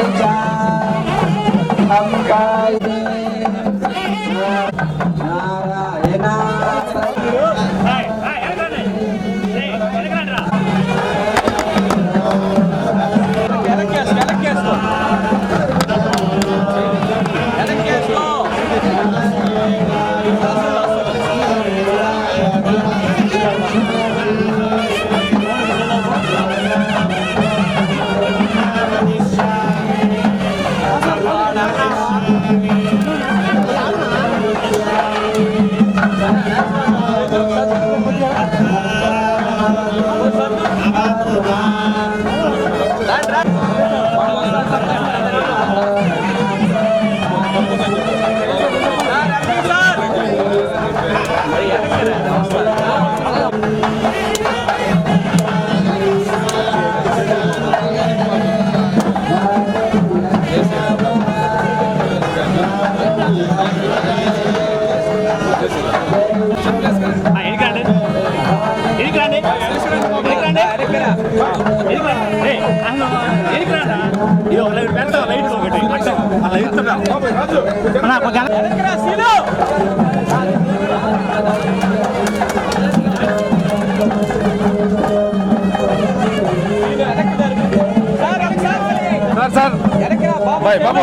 kita ang bayan. Sir sir bye బాబు.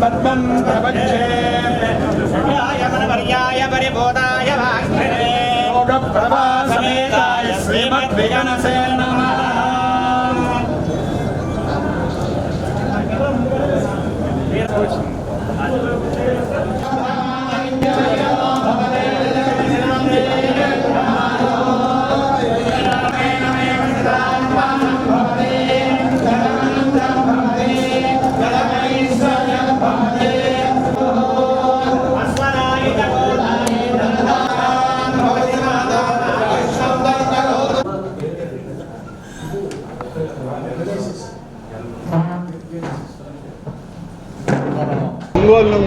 పద్మం ప్రపంచే పర్యాయ పరిబోధాయ వాగ్మినే యోగ ప్రభాసమేతాయ శ్రీమద్విగణసే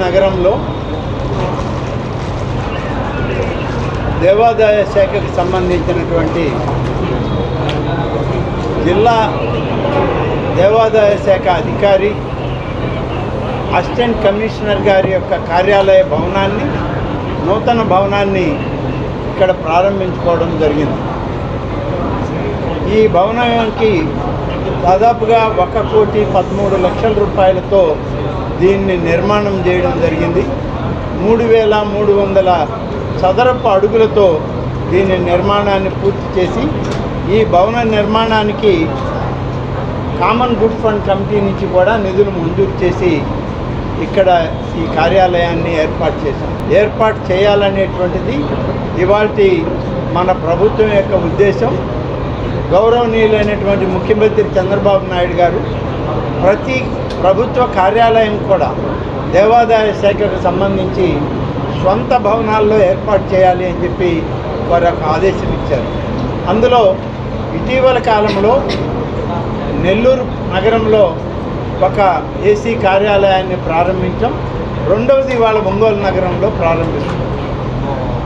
నగరంలో దేవాదాయ శాఖకు సంబంధించినటువంటి జిల్లా దేవాదాయ శాఖ అధికారి అసిస్టెంట్ కమిషనర్ గారి యొక్క కార్యాలయ భవనాన్ని నూతన భవనాన్ని ఇక్కడ ప్రారంభించుకోవడం జరిగింది. ఈ భవనానికి దాదాపుగా ఒక కోటి పదమూడు లక్షల రూపాయలతో దీన్ని నిర్మాణం చేయడం జరిగింది. మూడు వేల మూడు వందల చదరపు అడుగులతో దీని నిర్మాణాన్ని పూర్తి చేసి ఈ భవన నిర్మాణానికి కామన్ గుడ్ ఫండ్ కమిటీ నుంచి కూడా నిధులు మంజూరు చేసి ఇక్కడ ఈ కార్యాలయాన్ని ఏర్పాటు చేశాం. ఏర్పాటు చేయాలనేటువంటిది ఇవాళ మన ప్రభుత్వం యొక్క ఉద్దేశం. గౌరవనీయులైనటువంటి ముఖ్యమంత్రి చంద్రబాబు నాయుడు గారు ప్రతి ప్రభుత్వ కార్యాలయం కూడా దేవాదాయ శాఖకు సంబంధించి సొంత భవనాల్లో ఏర్పాటు చేయాలి అని చెప్పి వారు ఒక ఆదేశం ఇచ్చారు. అందులో ఇటీవల కాలంలో నెల్లూరు నగరంలో ఒక ఏసీ కార్యాలయాన్ని ప్రారంభించాం రెండవది వాళ్ళ ఒంగోలు నగరంలో ప్రారంభిస్తాం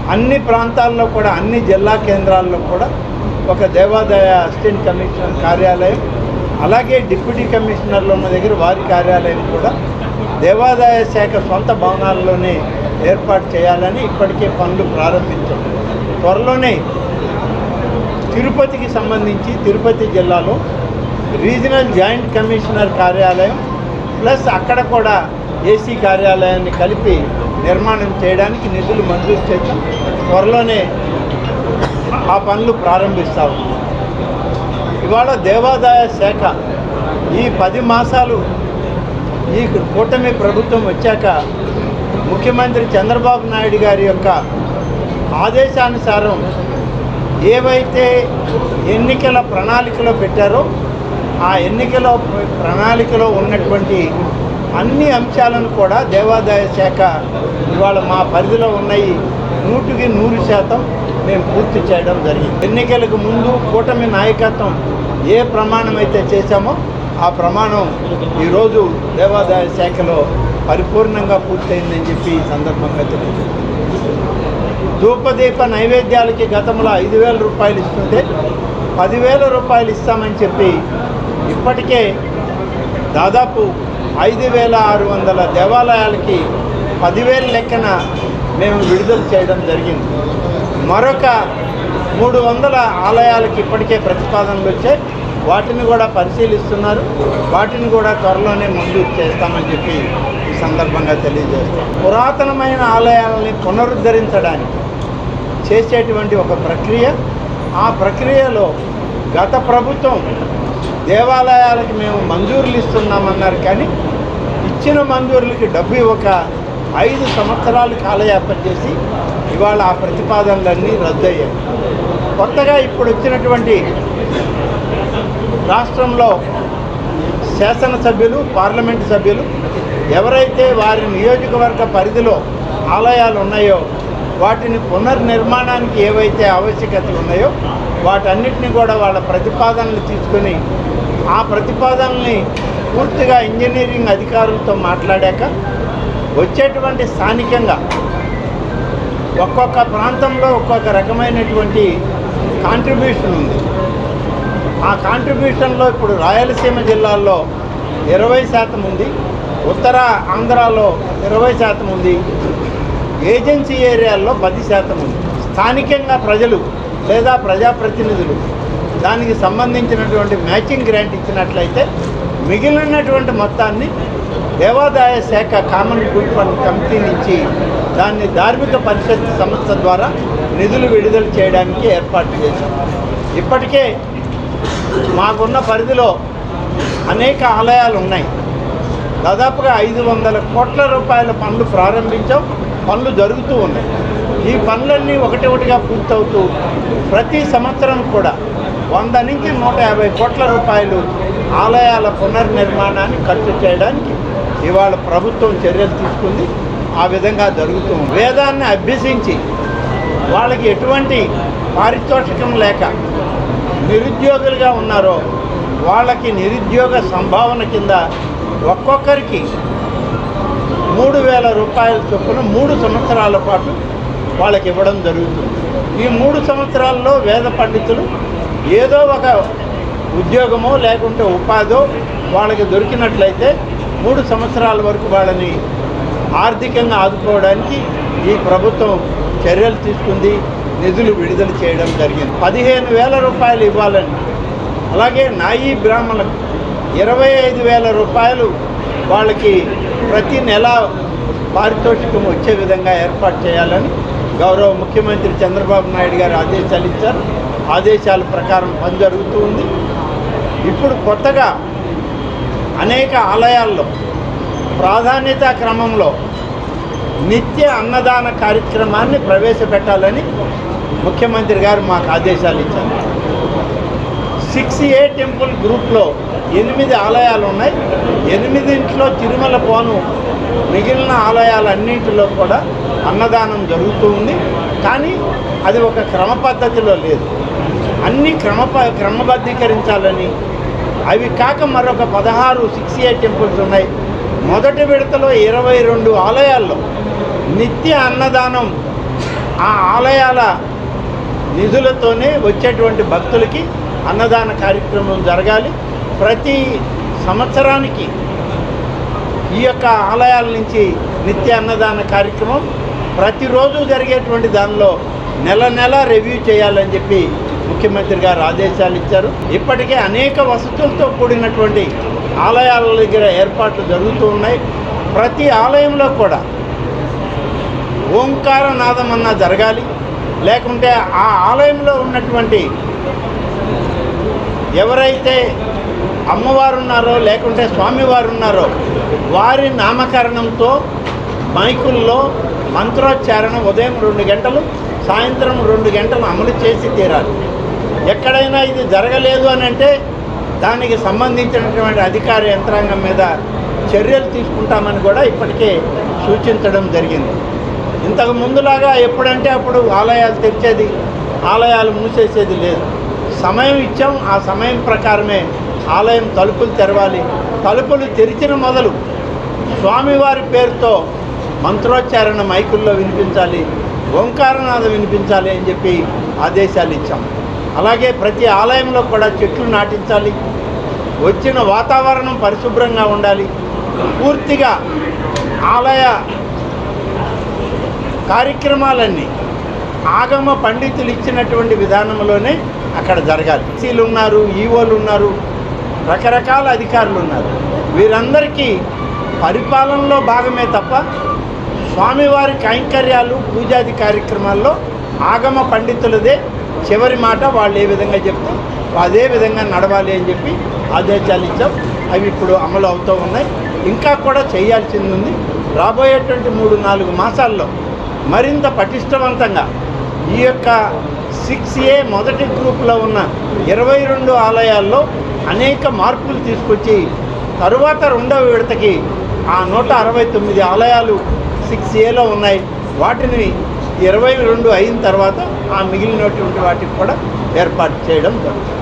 అన్ని ప్రాంతాల్లో కూడా అన్ని జిల్లా కేంద్రాల్లో కూడా ఒక దేవాదాయ అసిస్టెంట్ కమిషనర్ కార్యాలయం అలాగే డిప్యూటీ కమిషనర్లు ఉన్న దగ్గర వారి కార్యాలయం కూడా దేవాదాయ శాఖ సొంత భవనాల్లోనే ఏర్పాటు చేయాలని ఇప్పటికే పనులు ప్రారంభించాం త్వరలోనే తిరుపతికి సంబంధించి తిరుపతి జిల్లాలో రీజనల్ జాయింట్ కమిషనర్ కార్యాలయం ప్లస్ అక్కడ కూడా ఏసీ కార్యాలయాన్ని కలిపి నిర్మాణం చేయడానికి నిధులు మంజూరు చేద్దాం త్వరలోనే ఆ పనులు ప్రారంభిస్తాము ఇవాళ దేవాదాయ శాఖ ఈ పది మాసాలు ఈ కూటమి ప్రభుత్వం వచ్చాక ముఖ్యమంత్రి చంద్రబాబు నాయుడు గారి యొక్క ఆదేశానుసారం ఏవైతే ఎన్నికల ప్రణాళికలో పెట్టారో ఆ ఎన్నికల ప్రణాళికలో ఉన్నటువంటి అన్ని అంశాలను కూడా దేవాదాయ శాఖ ఇవాళ మా పరిధిలో ఉన్నాయి. నూటికి నూరు శాతం మేము పూర్తి చేయడం జరిగింది. ఎన్నికలకు ముందు కూటమి నాయకత్వం ఏ ప్రమాణం అయితే చేశామో ఆ ప్రమాణం ఈరోజు దేవాదాయ శాఖలో పరిపూర్ణంగా పూర్తయిందని చెప్పి ఈ సందర్భంగా తెలియజేస్తుంది ధూపదీప నైవేద్యాలకి గతంలో ఐదు వేల రూపాయలు ఇస్తుంటే పదివేల రూపాయలు ఇస్తామని చెప్పి ఇప్పటికే దాదాపు ఐదు వేల ఆరు వందల దేవాలయాలకి పదివేల లెక్కన మేము విడుదల చేయడం జరిగింది. మరొక మూడు వందల ఆలయాలకి ఇప్పటికే ప్రతిపాదనలు వచ్చాయి. వాటిని కూడా పరిశీలిస్తున్నారు. వాటిని కూడా త్వరలోనే మంజూరు చేస్తామని చెప్పి ఈ సందర్భంగా తెలియజేస్తాం పురాతనమైన ఆలయాలని పునరుద్ధరించడానికి చేసేటువంటి ఒక ప్రక్రియ. ఆ ప్రక్రియలో గత ప్రభుత్వం దేవాలయాలకు మేము మంజూరులు ఇస్తున్నామన్నారు కానీ ఇచ్చిన మంజూరులకి డబ్బు ఇవ్వక ఐదు సంవత్సరాలు కాలయాపన చేసి ఇవాళ ఆ ప్రతిపాదనలన్నీ రద్దయ్యాయి. కొత్తగా ఇప్పుడు వచ్చినటువంటి రాష్ట్రంలో శాసనసభ్యులు పార్లమెంటు సభ్యులు ఎవరైతే వారి నియోజకవర్గ పరిధిలో ఆలయాలు ఉన్నాయో వాటిని పునర్నిర్మాణానికి ఏవైతే ఆవశ్యకతలు ఉన్నాయో వాటన్నిటిని కూడా వాళ్ళ ప్రతిపాదనలు తీసుకొని ఆ ప్రతిపాదనల్ని పూర్తిగా ఇంజనీరింగ్ అధికారులతో మాట్లాడాక వచ్చేటువంటి స్థానికంగా ఒక్కొక్క ప్రాంతంలో ఒక్కొక్క రకమైనటువంటి కాంట్రిబ్యూషన్ ఉంది. ఆ కాంట్రిబ్యూషన్లో ఇప్పుడు రాయలసీమ జిల్లాల్లో ఇరవై శాతం ఉంది. ఉత్తర ఆంధ్రాలో ఇరవై శాతం ఉంది. ఏజెన్సీ ఏరియాల్లో పది శాతం ఉంది. స్థానికంగా ప్రజలు లేదా ప్రజాప్రతినిధులు దానికి సంబంధించినటువంటి మ్యాచింగ్ గ్రాంట్ ఇచ్చినట్లయితే మిగిలినటువంటి మొత్తాన్ని దేవాదాయ శాఖ కామన్ గుడ్ ఫండ్ కమిటీ నుంచి దాన్ని ధార్మిక పరిషత్ సంస్థ ద్వారా నిధులు విడుదల చేయడానికి ఏర్పాటు చేశాం. ఇప్పటికే మాకున్న పరిధిలో అనేక ఆలయాలు ఉన్నాయి. దాదాపుగా ఐదు వందల కోట్ల రూపాయల పనులు ప్రారంభించాం. పనులు జరుగుతూ ఉన్నాయి. ఈ పనులన్నీ ఒకటి ఒకటిగా పూర్తవుతూ ప్రతి సంవత్సరం కూడా వంద నుంచి నూట యాభై కోట్ల రూపాయలు ఆలయాల పునర్నిర్మాణాన్ని ఖర్చు చేయడానికి ఇవాళ ప్రభుత్వం చర్యలు తీసుకుంది. ఆ విధంగా జరుగుతూ ఉంది. వేదాన్ని అభ్యసించి వాళ్ళకి ఎటువంటి పారితోషికం లేక నిరుద్యోగులుగా ఉన్నారో వాళ్ళకి నిరుద్యోగ సంభావన కింద ఒక్కొక్కరికి మూడు వేల రూపాయల చొప్పున మూడు సంవత్సరాల పాటు వాళ్ళకి ఇవ్వడం జరుగుతుంది. ఈ మూడు సంవత్సరాల్లో వేద పండితులు ఏదో ఒక ఉద్యోగమో లేకుంటే ఉపాధో వాళ్ళకి దొరికినట్లయితే మూడు సంవత్సరాల వరకు వాళ్ళని ఆర్థికంగా ఆదుకోవడానికి ఈ ప్రభుత్వం చర్యలు తీసుకుంది నిధులు విడుదల చేయడం జరిగింది. పదిహేను వేల రూపాయలు ఇవ్వాలని అలాగే నాయి బ్రాహ్మణులకు ఇరవై ఐదు వేల రూపాయలు వాళ్ళకి ప్రతి నెల పారితోషికం వచ్చే విధంగా ఏర్పాటు చేయాలని గౌరవ ముఖ్యమంత్రి చంద్రబాబు నాయుడు గారు ఆదేశాలు ఇచ్చారు. ఆదేశాల ప్రకారం పని జరుగుతూ ఉంది. ఇప్పుడు కొత్తగా అనేక ఆలయాల్లో ప్రాధాన్యత క్రమంలో నిత్య అన్నదాన కార్యక్రమాన్ని ప్రవేశపెట్టాలని ముఖ్యమంత్రి గారు మాకు ఆదేశాలు ఇచ్చారు. సిక్స్ ఏ టెంపుల్ గ్రూప్లో ఎనిమిది ఆలయాలు ఉన్నాయి. ఎనిమిదింట్లో తిరుమల పోను. మిగిలిన ఆలయాలన్నింటిలో కూడా అన్నదానం జరుగుతూ ఉంది. కానీ అది ఒక క్రమ పద్ధతిలో లేదు. అన్ని క్రమ క్రమబద్ధీకరించాలని అవి కాక మరొక పదహారు సిక్స్ ఏ టెంపుల్స్ ఉన్నాయి. మొదటి విడతలో ఇరవై రెండు ఆలయాల్లో నిత్య అన్నదానం ఆ ఆలయాల నిధులతోనే వచ్చేటువంటి భక్తులకి అన్నదాన కార్యక్రమం జరగాలి. ప్రతి సంవత్సరానికి ఈ యొక్క ఆలయాల నుంచి నిత్య అన్నదాన కార్యక్రమం ప్రతిరోజు జరిగేటువంటి దానిలో నెల నెల రివ్యూ చేయాలని చెప్పి ముఖ్యమంత్రి గారు ఆదేశాలు ఇచ్చారు. ఇప్పటికే అనేక వసతులతో కూడినటువంటి ఆలయాల దగ్గర ఏర్పాట్లు జరుగుతూ ఉన్నాయి. ప్రతి ఆలయంలో కూడా ఓంకార నాదమన్నా అన్నా జరగాలి. లేకుంటే ఆ ఆలయంలో ఉన్నటువంటి ఎవరైతే అమ్మవారు ఉన్నారో లేకుంటే స్వామివారు ఉన్నారో వారి నామకరణంతో మైకుల్లో మంత్రోచ్చారణ ఉదయం రెండు గంటలు సాయంత్రం రెండు గంటలు అమలు చేసి తీరాలి. ఎక్కడైనా ఇది జరగలేదు అని అంటే దానికి సంబంధించినటువంటి అధికార యంత్రాంగం మీద చర్యలు తీసుకుంటామని కూడా ఇప్పటికే సూచించడం జరిగింది. ఇంతకు ముందులాగా ఎప్పుడంటే అప్పుడు ఆలయాలు తెరిచేది ఆలయాలు మూసేసేది లేదు. సమయం ఇచ్చాం ఆ సమయం ప్రకారమే ఆలయం తలుపులు తెరవాలి. తలుపులు తెరిచిన మొదలు స్వామివారి పేరుతో మంత్రోచ్చారణ మైకుల్లో వినిపించాలి ఓంకారనాథం వినిపించాలి అని చెప్పి ఆదేశాలు ఇచ్చాం. అలాగే ప్రతి ఆలయంలో కూడా చెట్లు నాటించాలి. వచ్చిన వాతావరణం పరిశుభ్రంగా ఉండాలి. పూర్తిగా ఆలయ కార్యక్రమాలన్నీ ఆగమ పండితులు ఇచ్చినటువంటి విధానంలోనే అక్కడ జరగాలి. సీలు ఉన్నారు ఈవోలు ఉన్నారు రకరకాల అధికారులు ఉన్నారు. వీరందరికీ పరిపాలనలో భాగమే తప్ప స్వామివారి కైంకర్యాలు పూజాది కార్యక్రమాల్లో ఆగమ పండితులదే చివరి మాట వాళ్ళు ఏ విధంగా చెప్తే అదే విధంగా నడవాలి అని చెప్పి ఆదేశాలు ఇచ్చాం. అవి ఇప్పుడు అమలు అవుతూ ఉన్నాయి. ఇంకా కూడా చేయాల్సింది ఉంది. రాబోయేటువంటి మూడు నాలుగు మాసాల్లో మరింత పటిష్టవంతంగా ఈ యొక్క సిక్స్ ఏ మొదటి గ్రూప్లో ఉన్న ఇరవై రెండు ఆలయాల్లో అనేక మార్పులు తీసుకొచ్చి తరువాత రెండవ విడతకి ఆ నూట అరవై తొమ్మిది ఆలయాలు సిక్స్ ఏలో ఉన్నాయి. వాటిని ఇరవై రెండు అయిన తర్వాత ఆ మిగిలినటువంటి వాటికి కూడా ఏర్పాటు చేయడం జరుగుతుంది.